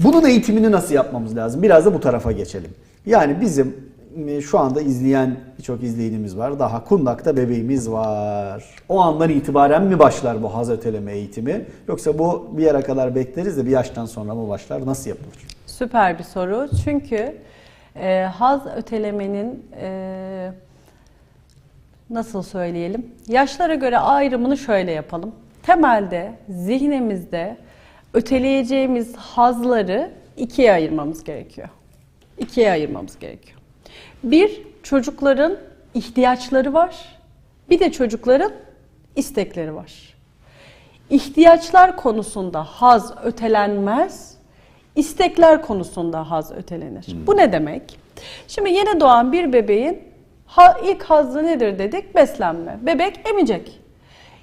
Bunun eğitimini nasıl yapmamız lazım? Biraz da bu tarafa geçelim. Yani bizim e, şu anda izleyen birçok izleyenimiz var. Daha kundakta bebeğimiz var. O andan itibaren mi başlar bu haz öteleme eğitimi? Yoksa bu bir yere kadar bekleriz de bir yaştan sonra mı başlar? Nasıl yapılır? Süper bir soru. Çünkü e, haz ötelemenin e, nasıl söyleyelim? Yaşlara göre ayrımını şöyle yapalım. Temelde zihnimizde öteleyeceğimiz hazları ikiye ayırmamız gerekiyor. İkiye ayırmamız gerekiyor. Bir, çocukların ihtiyaçları var. Bir de çocukların istekleri var. İhtiyaçlar konusunda haz ötelenmez, istekler konusunda haz ötelenir. Bu ne demek? Şimdi yeni doğan bir bebeğin ha, ilk hazzı nedir dedik? Beslenme. Bebek emecek.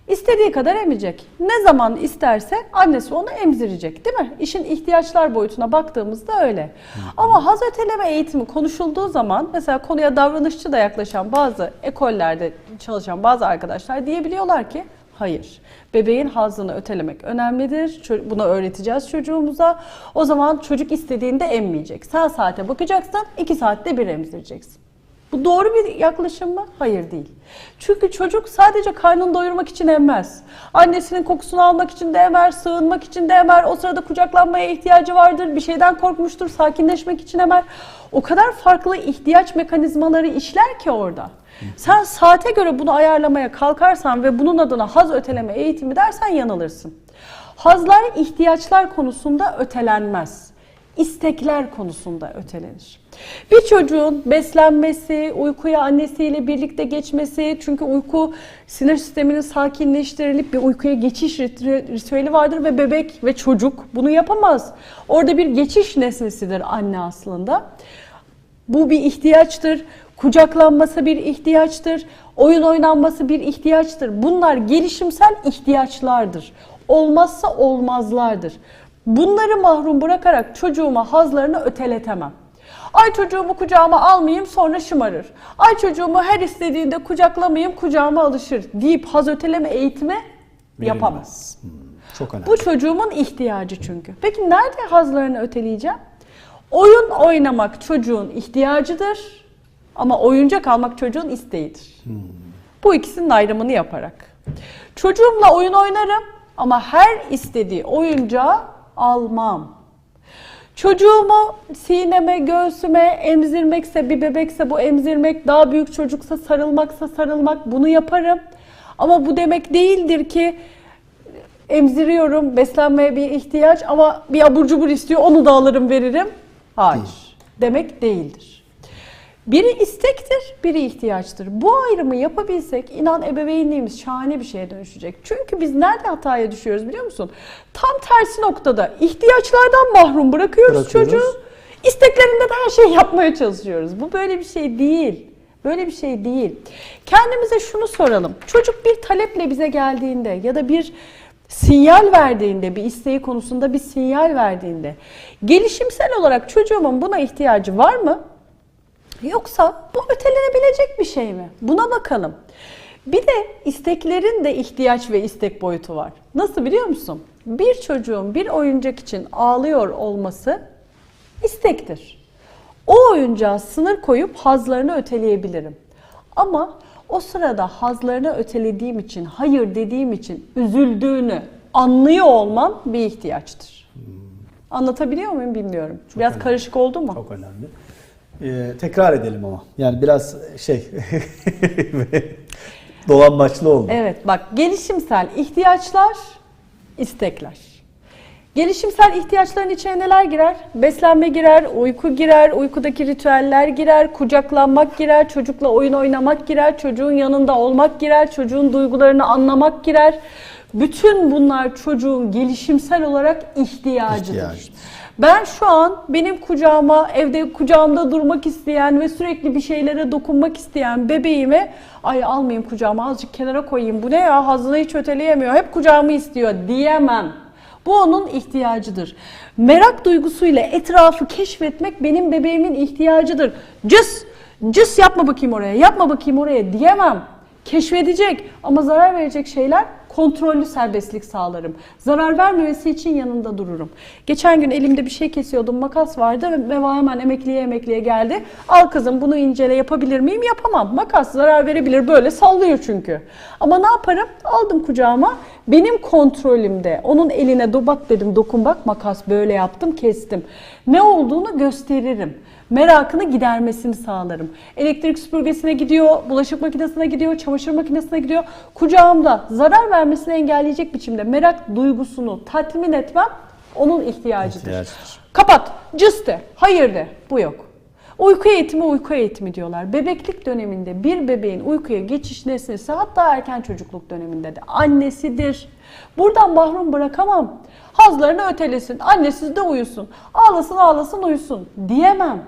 İstediği kadar emecek. Ne zaman isterse annesi onu emzirecek değil mi? İşin ihtiyaçlar boyutuna baktığımızda öyle. Ama haz öteleme eğitimi konuşulduğu zaman mesela konuya davranışçı da yaklaşan bazı ekollerde çalışan bazı arkadaşlar diyebiliyorlar ki Hayır. Bebeğin hazzını ötelemek önemlidir. Bunu öğreteceğiz çocuğumuza. O zaman çocuk istediğinde emmeyecek. Sen saate bakacaksın, iki saatte bir emzireceksin. Bu doğru bir yaklaşım mı? Hayır değil. Çünkü çocuk sadece karnını doyurmak için emmez. Annesinin kokusunu almak için de emer, sığınmak için de emer. O sırada kucaklanmaya ihtiyacı vardır, bir şeyden korkmuştur, sakinleşmek için emer. O kadar farklı ihtiyaç mekanizmaları işler ki orada. Sen saate göre bunu ayarlamaya kalkarsan ve bunun adına haz öteleme eğitimi dersen yanılırsın. Hazlar ihtiyaçlar konusunda ötelenmez istekler konusunda ötelenir. Bir çocuğun beslenmesi, uykuya annesiyle birlikte geçmesi, çünkü uyku sinir sisteminin sakinleştirilip bir uykuya geçiş ritü- ritüeli vardır ve bebek ve çocuk bunu yapamaz. Orada bir geçiş nesnesidir anne aslında. Bu bir ihtiyaçtır. Kucaklanması bir ihtiyaçtır. Oyun oynanması bir ihtiyaçtır. Bunlar gelişimsel ihtiyaçlardır. Olmazsa olmazlardır. Bunları mahrum bırakarak çocuğuma hazlarını öteletemem. Ay çocuğumu kucağıma almayayım sonra şımarır. Ay çocuğumu her istediğinde kucaklamayayım kucağıma alışır deyip haz öteleme eğitimi. Verilmez. Hmm, Çok önemli. Bu çocuğumun ihtiyacı çünkü. Peki nerede hazlarını öteleyeceğim? Oyun oynamak çocuğun ihtiyacıdır ama oyuncak almak çocuğun isteğidir. Bu ikisinin ayrımını yaparak. Çocuğumla oyun oynarım ama her istediği oyuncağı almam. Çocuğumu sineme, göğsüme emzirmekse, bir bebekse bu emzirmek, daha büyük çocuksa sarılmaksa sarılmak bunu yaparım. Ama bu demek değildir ki emziriyorum, beslenmeye bir ihtiyaç ama bir abur cubur istiyor onu da alırım veririm. Hayır. Demek değildir. Biri istektir, biri ihtiyaçtır. Bu ayrımı yapabilsek inan ebeveynliğimiz şahane bir şeye dönüşecek. Çünkü biz nerede hataya düşüyoruz biliyor musun? Tam tersi noktada ihtiyaçlardan mahrum bırakıyoruz, Bırakıyoruz. çocuğu. İsteklerinde de her şeyi yapmaya çalışıyoruz. Bu böyle bir şey değil. Böyle bir şey değil. Kendimize şunu soralım. Çocuk bir taleple bize geldiğinde ya da bir sinyal verdiğinde, bir isteği konusunda bir sinyal verdiğinde gelişimsel olarak çocuğumun buna ihtiyacı var mı? Yoksa bu ötelenebilecek bir şey mi? Buna bakalım. Bir de isteklerin de ihtiyaç ve istek boyutu var. Nasıl biliyor musun? Bir çocuğun bir oyuncak için ağlıyor olması istektir. O oyuncağa sınır koyup hazlarını öteleyebilirim. Ama o sırada hazlarını ötelediğim için, hayır dediğim için üzüldüğünü anlıyor olmam bir ihtiyaçtır. Anlatabiliyor muyum bilmiyorum. Biraz önemli. karışık oldu mu? Çok önemli. Ee, tekrar edelim ama. Yani biraz şey dolambaçlı oldu. Evet bak gelişimsel ihtiyaçlar, istekler. Gelişimsel ihtiyaçların içine neler girer? Beslenme girer, uyku girer, uykudaki ritüeller girer, kucaklanmak girer, çocukla oyun oynamak girer, çocuğun yanında olmak girer, çocuğun duygularını anlamak girer. Bütün bunlar çocuğun gelişimsel olarak ihtiyacıdır. İhtiyacıdır. Ben şu an benim kucağıma, evde kucağımda durmak isteyen ve sürekli bir şeylere dokunmak isteyen bebeğime ay almayayım kucağıma azıcık kenara koyayım bu ne ya hazını hiç öteleyemiyor hep kucağımı istiyor diyemem. Bu onun ihtiyacıdır. Merak duygusuyla etrafı keşfetmek benim bebeğimin ihtiyacıdır. Cıs, cıs yapma bakayım oraya, yapma bakayım oraya diyemem. Keşfedecek ama zarar verecek şeyler kontrollü serbestlik sağlarım. Zarar vermemesi için yanında dururum. Geçen gün elimde bir şey kesiyordum, makas vardı ve hemen emekliye emekliye geldi. Al kızım bunu incele yapabilir miyim? Yapamam. Makas zarar verebilir böyle sallıyor çünkü. Ama ne yaparım? Aldım kucağıma. Benim kontrolümde. Onun eline do bak dedim dokun bak makas böyle yaptım kestim. Ne olduğunu gösteririm merakını gidermesini sağlarım. Elektrik süpürgesine gidiyor, bulaşık makinesine gidiyor, çamaşır makinesine gidiyor. Kucağımda zarar vermesini engelleyecek biçimde merak duygusunu tatmin etmem onun ihtiyacıdır. İhtiyaçtır. Kapat, cıs de, hayır de, bu yok. Uyku eğitimi uyku eğitimi diyorlar. Bebeklik döneminde bir bebeğin uykuya geçiş nesnesi hatta erken çocukluk döneminde de annesidir. Buradan mahrum bırakamam. Hazlarını ötelesin, annesiz de uyusun. Ağlasın ağlasın uyusun diyemem.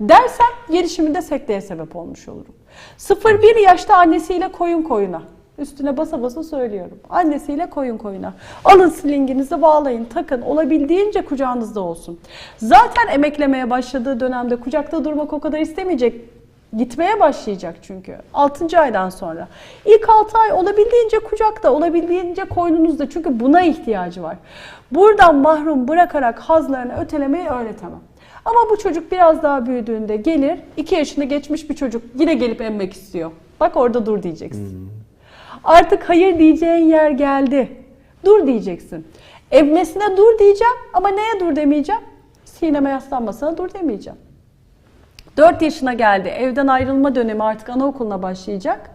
Dersem gelişiminde sekteye sebep olmuş olurum. 0-1 yaşta annesiyle koyun koyuna. Üstüne basa basa söylüyorum. Annesiyle koyun koyuna. Alın silinginizi bağlayın, takın. Olabildiğince kucağınızda olsun. Zaten emeklemeye başladığı dönemde kucakta durmak o kadar istemeyecek. Gitmeye başlayacak çünkü. 6. aydan sonra. İlk 6 ay olabildiğince kucakta, olabildiğince koynunuzda. Çünkü buna ihtiyacı var. Buradan mahrum bırakarak hazlarını ötelemeyi öğretemem. Ama bu çocuk biraz daha büyüdüğünde gelir, 2 yaşını geçmiş bir çocuk yine gelip emmek istiyor. Bak orada dur diyeceksin. Artık hayır diyeceğin yer geldi. Dur diyeceksin. Emmesine dur diyeceğim ama neye dur demeyeceğim? Sineme yaslanmasına dur demeyeceğim. 4 yaşına geldi. Evden ayrılma dönemi artık anaokuluna başlayacak.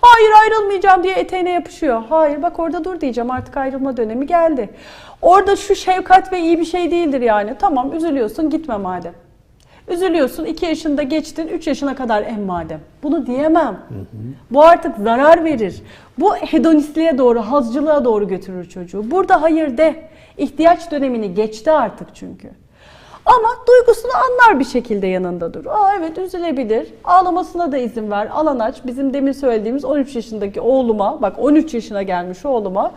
Hayır ayrılmayacağım diye eteğine yapışıyor. Hayır bak orada dur diyeceğim artık ayrılma dönemi geldi. Orada şu şefkat ve iyi bir şey değildir yani. Tamam üzülüyorsun gitme madem. Üzülüyorsun 2 yaşında geçtin 3 yaşına kadar em madem. Bunu diyemem. Bu artık zarar verir. Bu hedonistliğe doğru, hazcılığa doğru götürür çocuğu. Burada hayır de. İhtiyaç dönemini geçti artık çünkü. Ama duygusunu anlar bir şekilde yanında dur. Aa evet üzülebilir. Ağlamasına da izin ver. Alan aç. Bizim demin söylediğimiz 13 yaşındaki oğluma, bak 13 yaşına gelmiş oğluma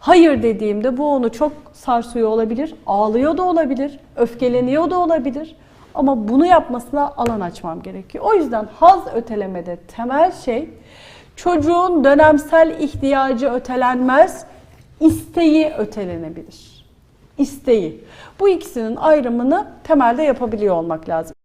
hayır dediğimde bu onu çok sarsıyor olabilir. Ağlıyor da olabilir. Öfkeleniyor da olabilir. Ama bunu yapmasına alan açmam gerekiyor. O yüzden haz ötelemede temel şey çocuğun dönemsel ihtiyacı ötelenmez, isteği ötelenebilir. İsteği. Bu ikisinin ayrımını temelde yapabiliyor olmak lazım.